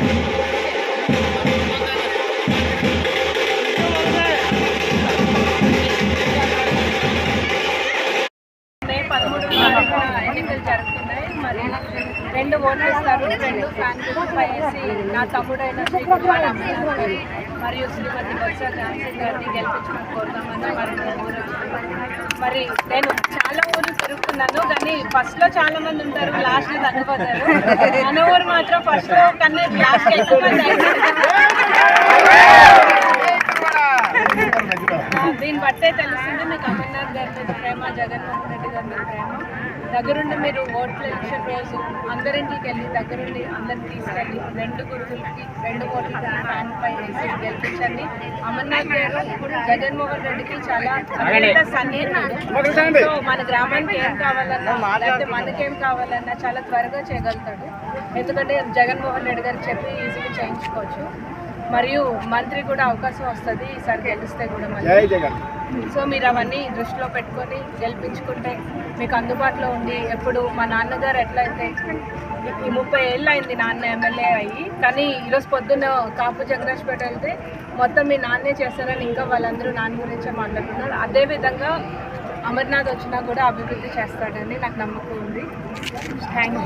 Thank you. పదమూడు ఎన్నికలు జరుగుతున్నాయి. మరి రెండు ఓటేస్తారు రెండు ఫ్యాన్ పైసి నా తమ్ముడైన శ్రీ మరియు శ్రీమతి బొత్స జాన్సన్ గారిని గెలిపించమని కోరుతామని మరి మరి నేను చాలా ఊర్లు తిరుగుతున్నాను కానీ ఫస్ట్లో చాలా మంది ఉంటారు లాస్ట్లో తగ్గిపోతారు మన ఊరు మాత్రం ఫస్ట్లో కన్నా లాస్ట్ ఎక్కువ మంది తెలుస్తుంది మీకు అమర్నాథ్ గారి మీద ప్రేమ జగన్మోహన్ రెడ్డి గారి మీద ప్రేమ. దగ్గరుండి మీరు ఓట్ల ఎలక్షన్ రోజు అందరింటికి వెళ్ళి దగ్గరుండి అందరిని తీసుకెళ్ళి రెండు గురువులకి రెండు ఓట్ల ఫ్యాన్ పై వేసి గెలిపించండి. అమర్నాథ్ గారు జగన్మోహన్ రెడ్డికి చాలా అత్యంత సన్నిహితుడు. సో మన గ్రామానికి ఏం కావాలన్నా లేకపోతే మనకేం కావాలన్నా చాలా త్వరగా చేయగలుగుతాడు. ఎందుకంటే జగన్మోహన్ రెడ్డి గారికి చెప్పి ఈజీగా చేయించుకోవచ్చు. మరియు మంత్రి కూడా అవకాశం వస్తుంది ఈసారి గెలిస్తే కూడా సో మీరు అవన్నీ దృష్టిలో పెట్టుకొని గెలిపించుకుంటే మీకు అందుబాటులో ఉండి ఎప్పుడు మా నాన్నగారు ఎట్లయితే ఈ ముప్పై ఏళ్ళు అయింది నాన్న ఎమ్మెల్యే అయ్యి కానీ ఈరోజు పొద్దున్న కాపు జగరాజ్పేట వెళ్తే మొత్తం మీ నాన్నే చేస్తారని ఇంకా వాళ్ళందరూ నాన్న గురించే మాట్లాడుతున్నారు. అదేవిధంగా అమర్నాథ్ వచ్చినా కూడా అభివృద్ధి చేస్తాడని నాకు నమ్మకం ఉంది. Thank you